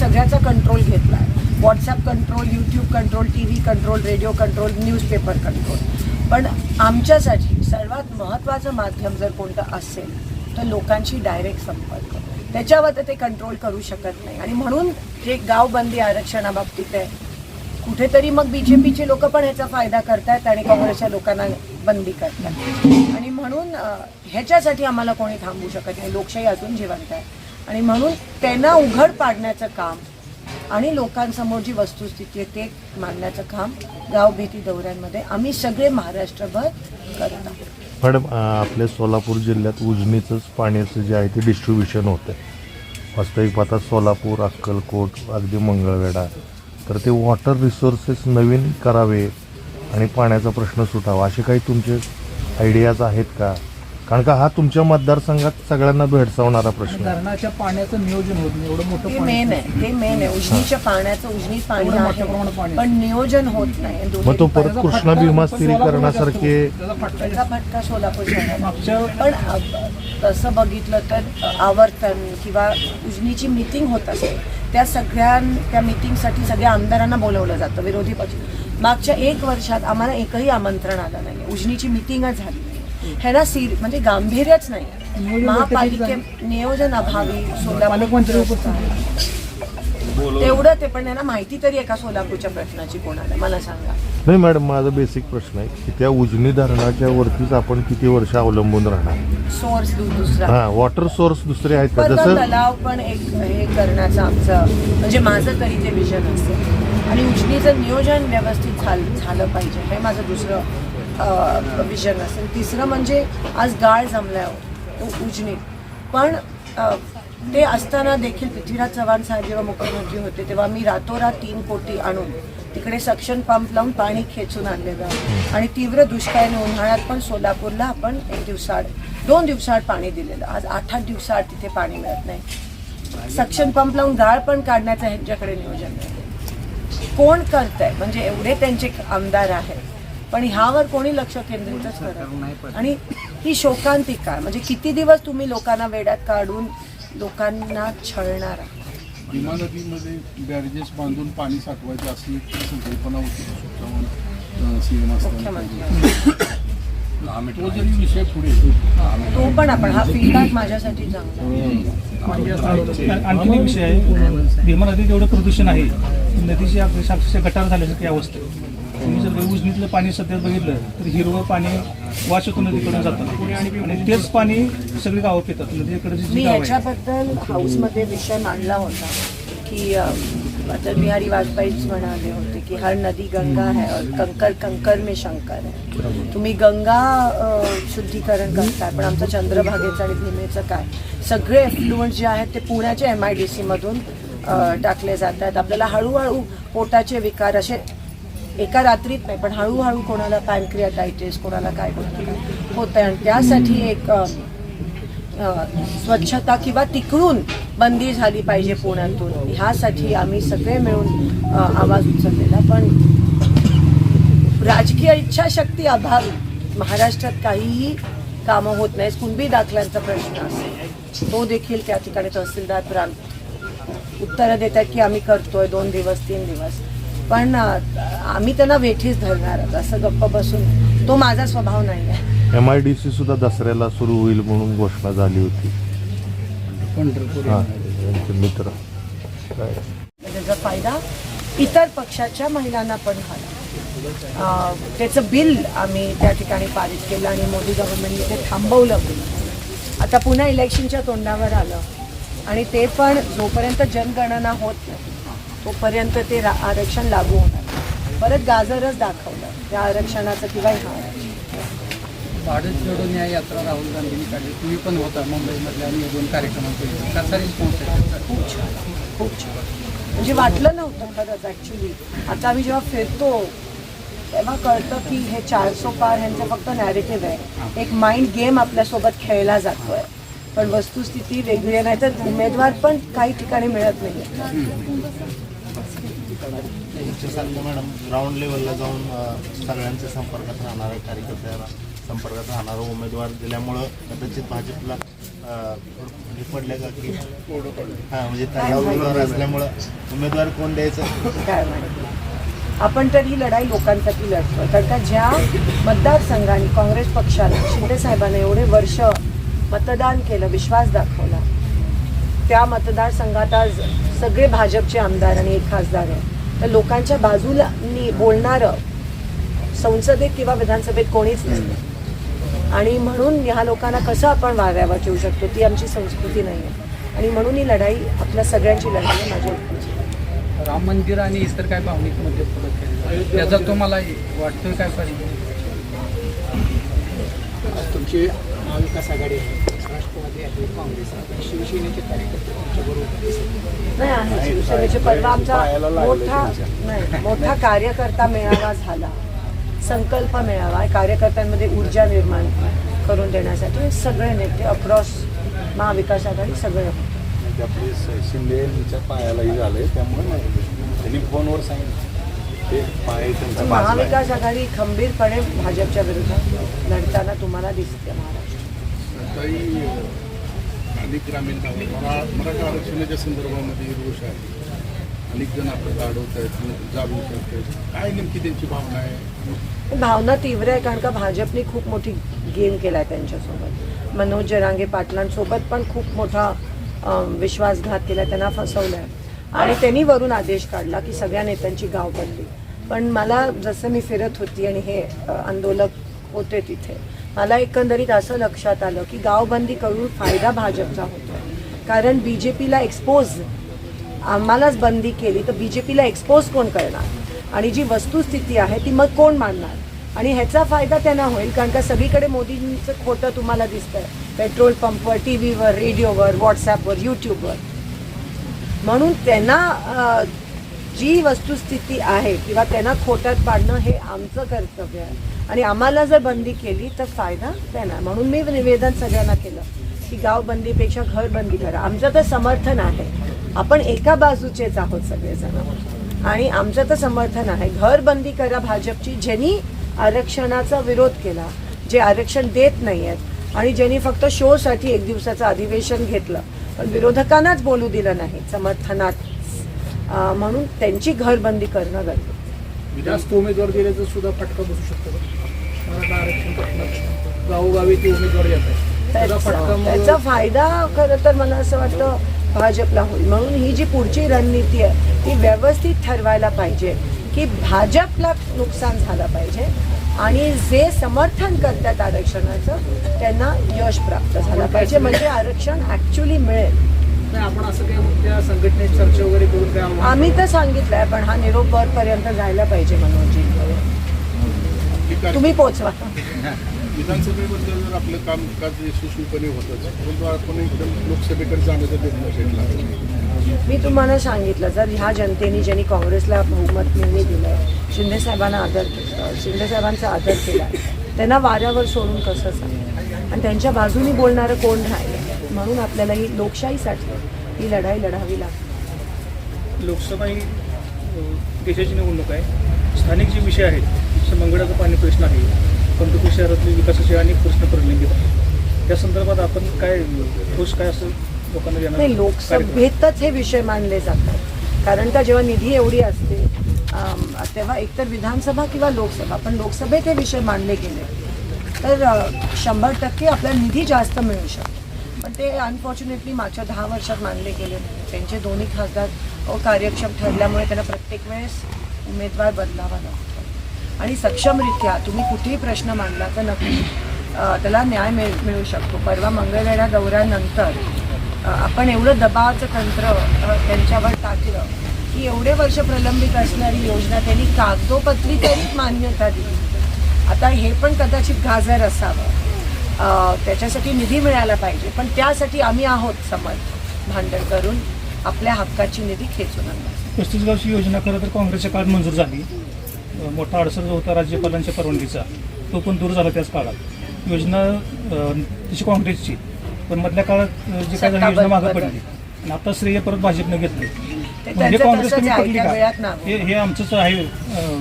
सगळ्याचा कंट्रोल घेतला आहे WhatsApp control YouTube control T V control radio control newspaper control पण आमच्यासाठी सर्वात महत्त्वाचं माध्यम जर कोणतं असेल तर लोकांशी डायरेक्ट संपर्क. त्याच्यावर तर ते कंट्रोल करू शकत नाही. आणि म्हणून जे गावबंदी आरक्षणाबाबतीत आहे. कुठेतरी मग बी जे पीचे लोक पण ह्याचा फायदा करतायत आणि काँग्रेसच्या लोकांना बंदी करतात आणि म्हणून ह्याच्यासाठी आम्हाला कोणी थांबू शकत नाही. लोकशाही अजून जिवंत आहे. आणि म्हणून त्यांना उघड पाडण्याचं काम आणि लोकांसमोर जी वस्तुस्थिती आहे ते मांडण्याचं काम गावभेटी दौऱ्यांमध्ये आम्ही सगळे महाराष्ट्रभर करत आहोत. मॅडम आपल्या सोलापूर जिल्ह्यात उजनीचंच पाण्याचं जे आहे ते डिस्ट्रीब्युशन होतं वास्तविक पाहता सोलापूर अक्कलकोट अगदी मंगळवेढा. तर ते वॉटर रिसोर्सेस नवीन करावे आणि पाण्याचा प्रश्न सुटावा असे काही तुमचे आयडियाज आहेत का? कारण का हा तुमच्या मतदारसंघात सगळ्यांना भेडसावणारा प्रश्न आहे. धरणाच्या पाण्याचं नियोजन होत नाही एवढं मोठं ते पाणी मेन आहे ते मेन आहे. उजनीच्या पाण्याचं उजनीत पाणी एवढं मोठ्या प्रमाणात आहे. पाणी. पण नियोजन होत नाही. मग तो परत त्याचा कृष्णा फटका भीमा स्थिरीकरणासारखे त्याचा फटका त्याचा फटका सोलापूर शहराला मागच्या पण अ, तसं बघितलं तर आवर्तन किंवा उजनीची मिटिंग होत असते त्या सगळ्या त्या मिटिंगसाठी सगळ्या आमदारांना बोलवलं जातं विरोधी पक्ष. मागच्या एक वर्षात आम्हाला एकही आमंत्रण आलं नाही उजनीची मिटिंगच झाली. ह्याला सिर म्हणजे गांभीर्यच नाही. महापालिके नियोजन अभावी सोलापूर तेवढं ते पण यांना माहिती तरी आहे का सोलापूरच्या प्रश्नाची कोणाला मला सांगा. नाही मॅडम माझा बेसिक प्रश्न आहे की त्या उजनी धरणाच्या वरतीच आपण किती वर्ष अवलंबून राहणार? सोर्स दुसरा. हा वॉटर सोर्स दुसरे आहेत का? जसं तलाव पण एक हे करण्याचं आमचं म्हणजे माझं तरी ते विजन असेल आणि उजनीचं नियोजन व्यवस्थित झाल झालं पाहिजे हे माझं दुसरं विजन असेल तिसरं म्हणजे आज गाळ जमलाय हो, उ- पण ते असताना देखील पृथ्वीराज चव्हाण साहेब जेव्हा मुख्यमंत्री होते तेव्हा मी रातोरात तीन कोटी आणून तिकडे सक्शन पंप लावून पाणी खेचून आणलेलं. आहे. आणि तीव्र दुष्काळाने उन्हाळ्यात पण सोलापूरला आपण एक दिवसाआड दोन दिवसाआड पाणी दिलेलं. आज आठ आठ दिवसाआड तिथे पाणी मिळत नाही. सक्शन पंप लावून गाळ पण काढण्याचं ह्यांच्याकडे नियोजन नाही. कोण आहे म्हणजे एवढे त्यांचे आमदार आहेत. पण ह्यावर कोणी लक्ष केंद्रितच करत नाही. आणि ही शोकांतिका. म्हणजे किती दिवस तुम्ही लोकांना वेड्यात काढून लोकांना छळणार आहात? भीमा नदीमध्ये बॅरेजेस बांधून पाणी साठवायचं अशी संकल्पना होती सीएम असताना तो जरी विषय पुढे तो पण आपण हा फीडबॅक माझ्यासाठी. आणखी एक विषय आहे. भीमा नदीत एवढं प्रदूषण आहे. नदीची अक्षरशः अक्षरशः गटार झाल्यासारखी अवस्था आहे. तुम्ही जर उजनीतलं पाणी सध्या बघितलं तर हिरवं पाणी वाशतून नदीकडून जातं. आणि तेच पाणी सगळी गावं पितात. नदीकडे मी ह्याच्याबद्दल हाऊसमध्ये विषय मांडला होता की अटल बिहारी वाजपेयीच म्हणाले होते की हर नदी गंगा है और कंकर कंकर में शंकर है. तुम्ही गंगा शुद्धीकरण करताय पण आमचं चंद्रभागेचं आणि भीमेचं काय? सगळे एफ्लुएंट जे आहेत ते पुण्याच्या एम आय डी सीमधून टाकले जात आहेत आपल्याला हळूहळू पोटाचे विकार असे एका रात्रीत नाही पण हळूहळू कोणाला पॅनक्रियाटायटिस कोणाला काय कोणाला काय होत आहे आणि त्यासाठी एक स्वच्छता किंवा तिकडून बंदी झाली पाहिजे पुण्यातून. ह्यासाठी आम्ही सगळे मिळून आवाज उचललेला. पण राजकीय इच्छाशक्ती अभावी महाराष्ट्रात काहीही कामं होत नाही कुणबी दाखल्यांचा प्रश्न असेल. तो देखील त्या ठिकाणी तहसीलदार प्रांत उत्तरं देतात की आम्ही करतोय दोन दिवस तीन दिवस. पण आम्ही त्यांना वेठीच धरणार. आहोत. असं गप्प बसून तो माझा स्वभाव नाही आहे. एम आय डी सी सुद्धा दसऱ्याला सुरू होईल म्हणून घोषणा झाली होती. हां मित्र. त्याचा फायदा इतर पक्षाच्या महिलांना पण झाला. अं, त्याचं बिल आम्ही त्या ठिकाणी पारित केलं आणि मोदी गव्हर्नमेंटने ते थांबवलं. आता पुन्हा इलेक्शनच्या तोंडावर आलं. आणि ते पण जोपर्यंत जनगणना होत नाही तोपर्यंत ते रा- आरक्षण लागू होणार. परत गाजरच दाखवलं त्या आरक्षणाचं किंवा ह्या आरक्षणाचं. भारत जोडो न्याय यात्रा राहुल गांधींनी काढली तुम्ही पण होता मुंबईमधल्या आणि दोन कार्यक्रमांपैकी कसा रिस्पॉन्स आहे त्याचा? खूप छान खूप छान. म्हणजे वाटलं नव्हतं खरंच ॲक्च्युली आता आम्ही जेव्हा फिरतो तेव्हा कळतं की हे चारसो पार ह्यांचं फक्त नॅरेटिव्ह आहे. एक माइंड गेम आपल्यासोबत खेळला जातोय. पण वस्तुस्थिती वेगळी आहे नाही तर उमेदवार पण काही ठिकाणी मिळत नाही मॅडम ग्राउंड लेवलला जाऊन सगळ्यांच्या संपर्कात राहणाऱ्या कार्यकर्त्याला संपर्कात राहणारा उमेदवार दिल्यामुळं कदाचित भाजपला हे पडलं का की हां म्हणजे उमेदवार असल्यामुळं उमेदवार कोण द्यायचं? काय माहिती. आपण तर ही लढाई लोकांसाठी लढतो कारण का ज्या मतदारसंघाने काँग्रेस पक्षाला शिंदे साहेबांना एवढे वर्ष मतदान केलं विश्वास दाखवला त्या मतदारसंघात आज सगळे भाजपचे आमदार आणि एक खासदार आहे. तर लोकांच्या बाजूला नी बोलणारं संसदेत किंवा विधानसभेत कोणीच नाही. आणि म्हणून ह्या लोकांना कसं आपण वाऱ्यावर ठेवू शकतो ती आमची संस्कृती नाही आहे. आणि म्हणून ही लढाई आपल्या सगळ्यांची लढाई आहे माझ्या. राम मंदिर आणि इतर काय भावनिक मुद्दे त्याचा तुम्हाला वाटतोय काय परिणाम? तुमची महाविकास आघाडी काँग्रेस शिवसेनेचे कार्यकर्ते दिसत नाही आहे शिवसेनेचे परवा आमचा मोठा नाही मोठा कार्यकर्ता मेळावा झाला संकल्प मेळावा. कार्यकर्त्यांमध्ये ऊर्जा निर्माण करून देण्यासाठी सगळे नेते अक्रॉस महाविकास आघाडी सगळे होते. म्हणजे आपले स- शिंदे यांच्या पायालाही झालंय त्यामुळे. त्यांनी फोनवर सांगितलं. महाविकास आघाडी खंबीरपणे भाजपच्या विरोधात लढताना तुम्हाला दिसते महाराष्ट्र अनेक ग्रामीण भागात मरा मराठा आरक्षणाच्या संदर्भामध्ये रोष आहे अनेक जण आपल्याला अडवत आहेत जागरूक करत आहेत. काय नेमकी त्यांची भावना आहे? भावना तीव्र आहे कारण का भाजपने खूप मोठी गेम केला आहे त्यांच्यासोबत. मनोज जरांगे पाटलांसोबत पण खूप मोठा विश्वासघात केला त्यांना फसवलं आहे आणि त्यांनी वरून आदेश काढला की सगळ्या नेत्यांची गाव बदली. पण मला जसं मी फिरत होती आणि हे आंदोलक होते तिथे मला एकंदरीत असं लक्षात आलं की गावबंदी करून फायदा भाजपचा होतो कारण बी जे पीला एक्सपोज आम्हालाच बंदी केली तर बी जे पीला एक्सपोज कोण करणार? आणि जी वस्तुस्थिती आहे ती मग कोण मांडणार आणि ह्याचा फायदा त्यांना होईल कारण का सगळीकडे मोदींचं खोटं तुम्हाला दिसतंय. पेट्रोल पंपवर टी व्हीवर रेडिओवर व्हॉट्सॲपवर यूट्यूबवर. म्हणून त्यांना जी वस्तुस्थिती आहे किंवा त्यांना खोट्यात पाडणं हे आमचं कर्तव्य आहे. आणि आम्हाला जर बंदी केली तर फायदा त्यांना म्हणून मी निवेदन सगळ्यांना केलं की गावबंदीपेक्षा घरबंदी करा. आमचं तर समर्थन आहे. आपण एका बाजूचेच आहोत सगळेजण. आणि आमचं तर समर्थन आहे. घरबंदी करा भाजपची ज्यांनी आरक्षणाचा विरोध केला जे आरक्षण देत नाही आहेत आणि ज्यांनी फक्त शोसाठी एक दिवसाचं अधिवेशन घेतलं पण विरोधकांनाच बोलू दिलं नाही समर्थनात. म्हणून त्यांची घरबंदी करणं गरजेचं जास्त उमेदवार दिल्याचं सुद्धा फटका बसू शकतो मराठा आरक्षण प्रश्न गावोगावी ते उमेदवार येत आहे त्याचा फायदा खरं तर मला असं वाटतं भाजपला होईल. म्हणून ही जी पुढची रणनीती आहे ती व्यवस्थित ठरवायला पाहिजे की भाजपला नुकसान झालं पाहिजे आणि जे समर्थन करतात आरक्षणाचं त्यांना यश प्राप्त झालं पाहिजे. म्हणजे आरक्षण ऍक्च्युली मिळेल. आपण असं काही त्या संघटनेत चर्चा वगैरे करून आम्ही तर सांगितलंय पण हा निरोप वरपर्यंत जायला पाहिजे मनोजी. तुम्ही पोचवा विधानसभेबद्दल जर आपलं कामकाज यशस्वीपणे होतच परंतु आपण एकदम लोकसभेकडे जाण्याचा निर्णय घेतला मी तुम्हाला सांगितलं जर ह्या जनतेने ज्यांनी काँग्रेसला बहुमत मिळणे दिलं शिंदे साहेबांना आदर केला शिंदे साहेबांचा आदर केला त्यांना वाऱ्यावर सोडून कसं सांग आणि त्यांच्या बाजूनी बोलणारं कोण राहिलं? म्हणून आपल्याला ही लोकशाहीसाठी ही लढाई लढावी लागते. लोकसभा ही देशाची निवडणूक आहे. स्थानिक जे विषय आहेत जसं मंगळाचा पाणी प्रश्न आहे. पंढरपूर शहरातले विकासाचे अनेक प्रश्न प्रलंबित आहेत. त्या संदर्भात आपण काय ठोस काय असं लोकांना देणार नाही? लोकसभेतच हे विषय मानले जातात. कारण का जेव्हा निधी एवढी असते तेव्हा एकतर विधानसभा किंवा लोकसभा पण लोकसभेत हे विषय मांडले गेले. तर शंभर टक्के आपल्याला निधी जास्त मिळू शकतो. पण ते अनफॉर्च्युनेटली मागच्या दहा वर्षात मानले गेले. त्यांचे दोन्ही खासदार अकार्यक्षम ठरल्यामुळे त्यांना प्रत्येक वेळेस उमेदवार बदलावा लागतो. आणि सक्षमरित्या तुम्ही कुठेही प्रश्न मांडला तर नक्की त्याला न्याय मिळ मिळू शकतो. परवा मंगळवेढा दौऱ्यानंतर आपण एवढं दबावाचं तंत्र त्यांच्यावर टाकलं की एवढे वर्ष प्रलंबित असणारी योजना त्यांनी कागदोपत्री तरी मान्यता दिली. आता हे पण कदाचित गाजर असावं. त्याच्यासाठी निधी मिळायला पाहिजे. पण त्यासाठी आम्ही आहोत समर्थ. भांडण करून आपल्या हक्काची निधी खेचून आणणार पस्तीस गावची योजना खरं तर काँग्रेसच्या काळात मंजूर झाली. मोठा अडसर जो होता राज्यपालांच्या परवानगीचा तो पण दूर झाला त्याच काळात. योजना तशी काँग्रेसची पण मधल्या काळात जी काय झाली योजना मागं पडली आणि आता श्रेय परत भाजपनं घेतले म्हणजे काँग्रेस कमी पडली का. हे हे आमचंच आहे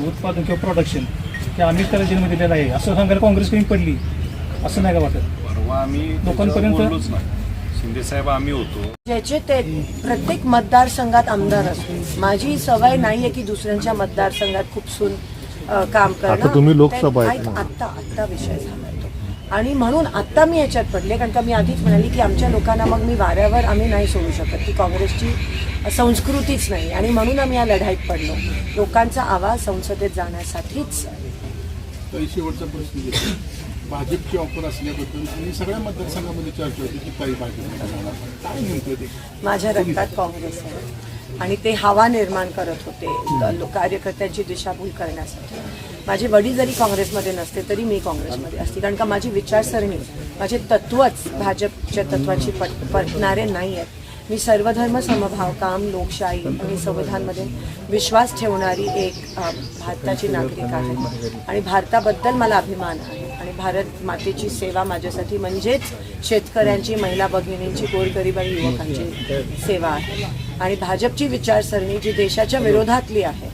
उत्पादन किंवा प्रोडक्शन की आम्हीच त्याला जन्म दिलेला आहे. असं सांगायला काँग्रेस कमी पडली असं नाही का वाटत? आम्ही लोकांपर्यंत- शिंदे साहेब आम्ही होतो. ज्याचे ते प्रत्येक मतदारसंघात आमदार असतो. माझी सवय नाहीये की दुसऱ्यांच्या मतदारसंघात खूपसून अ, काम करणं. आता तुम्ही लोकसभा आहेत ना. आत्ता आत्ता विषय झाला तो. आणि म्हणून आत्ता मी याच्यात पडले कारण का मी आधीच म्हणाली की आमच्या लोकांना मग मी वाऱ्यावर आम्ही नाही सोडू शकत की काँग्रेसची संस्कृतीच नाही. आणि म्हणून आम्ही या लढाईत पडलो. लोकांचा आवाज संसदेत जाण्यासाठीच शेवटचा प्रश्न भाजपची ऑफर असल्याबद्दल आणि सगळ्या मतदारसंघामध्ये चर्चा होती की काही भाजप काय नेमकं ते? माझ्या रक्तात काँग्रेस आहे. आणि ते हवा निर्माण करत होते कार्यकर्त्यांची दिशाभूल करण्यासाठी. माझे वडील जरी काँग्रेसमध्ये नसते तरी मी काँग्रेसमध्ये असते. कारण का माझी विचारसरणी माझे तत्वच भाजपच्या तत्वाची पट पटणारे नाही आहेत मी सर्वधर्म समभाव काम लोकशाही आणि संविधानमध्ये विश्वास ठेवणारी एक भारताची नागरिक आहे. आणि भारताबद्दल मला अभिमान आहे. आणि भारत मातेची सेवा माझ्यासाठी म्हणजेच शेतकऱ्यांची महिला भगिनींची गोरगरीब आणि युवकांची सेवा आहे. आणि भाजपची विचारसरणी जी देशाच्या विरोधातली आहे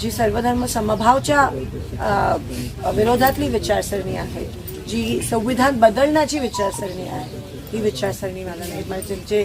जी सर्वधर्म समभावच्या विरोधातली विचारसरणी आहे जी संविधान बदलण्याची विचारसरणी आहे ही विचारसरणी मला नाही म्हणजे जे